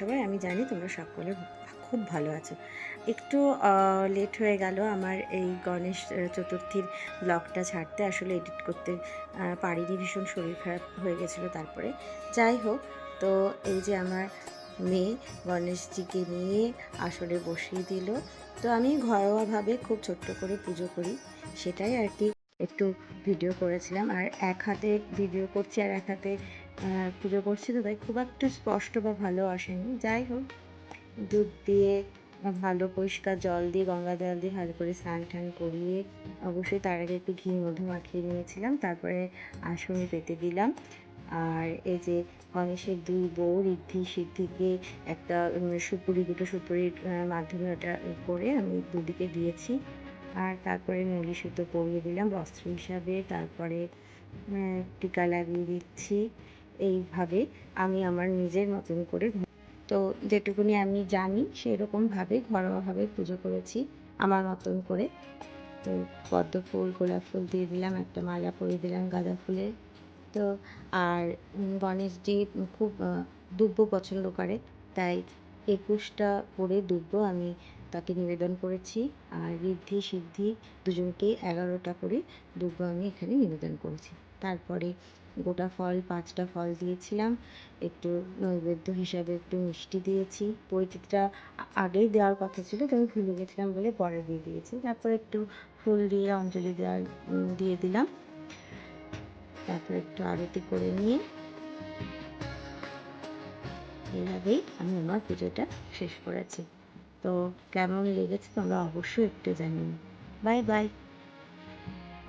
সবাই, আমি জানি তোমরা সকলে খুব ভালো আছো। একটু লেট হয়ে গেল আমার এই গণেশ চতুর্থীর ব্লগটা ছাড়তে। আসলে এডিট করতে পারিনি, ভীষণ শরীর খারাপ হয়ে গেছিল তারপরে। যাই হোক, তো এই যে আমার মেয়ে গণেশজিকে নিয়ে আসলে বসিয়ে দিল। তো আমি ঘরোয়াভাবে খুব ছোট্ট করে পুজো করি, সেটাই আর কি। একটু ভিডিও করেছিলাম, আর এক হাতে ভিডিও করছি আর এক হাতে পুজো করছি তো, তাই খুব একটা স্পষ্ট বা ভালো আসেনি। যাই হোক, দুধ দিয়ে ভালো পরিষ্কার জল দিয়ে, গঙ্গা জল দিয়ে ভালো করে স্নান টান করিয়ে, অবশ্যই তার আগে একটু ঘি মধু মাখিয়ে নিয়েছিলাম, তারপরে আসনে পেতে দিলাম। আর এই যে গণেশের দুই বউ, ঋদ্ধি, সিদ্ধিকে একটা সুপুরি, দুটো সুপুরির মাধ্যমে ওটা করে আমি দুদিকে দিয়েছি। আর তারপরে নলি সুতো পরিয়ে দিলাম, বস্ত্র হিসাবে, তারপরে টিকা লাগিয়ে দিচ্ছি। এইভাবে আমি আমার নিজের মতন করে তো যেটুকুনি আমি জানি, সেরকমভাবে ঘরোয়াভাবে পুজো করেছি আমার মতন করে। তো পদ্ম ফুল, গোলাপ ফুল দিয়ে দিলাম, একটা মালা পরিয়ে দিলাম গাঁদা ফুলের। তো আর গণেশজি খুব দুব্য পছন্দ করে, তাই একুশটা করে দুব্য আমি তাকে নিবেদন করেছি। আর ঋদ্ধি, সিদ্ধি দুজনকে এগারোটা করে দুব্য আমি এখানে নিবেদন করেছি। তারপরে গোটা ফল, পাঁচটা ফল দিয়েছিলাম। একটু নৈবেদ্য হিসাবে একটু মিষ্টি দিয়েছি। পরিচিতিটা আগেই দেওয়ার কথা ছিল তো ভুলে গেছিলাম বলে পরে দিয়ে দিয়েছি। তারপর একটু ফুল দিয়ে, অঞ্জলি দেওয়ার দিয়ে দিলাম। তারপর একটু আরতি করে নিয়ে এইভাবেই আমি আমার পুজোটা শেষ করেছি। তো কেমন লেগেছে তোমরা অবশ্যই একটু জানিও। Bye bye.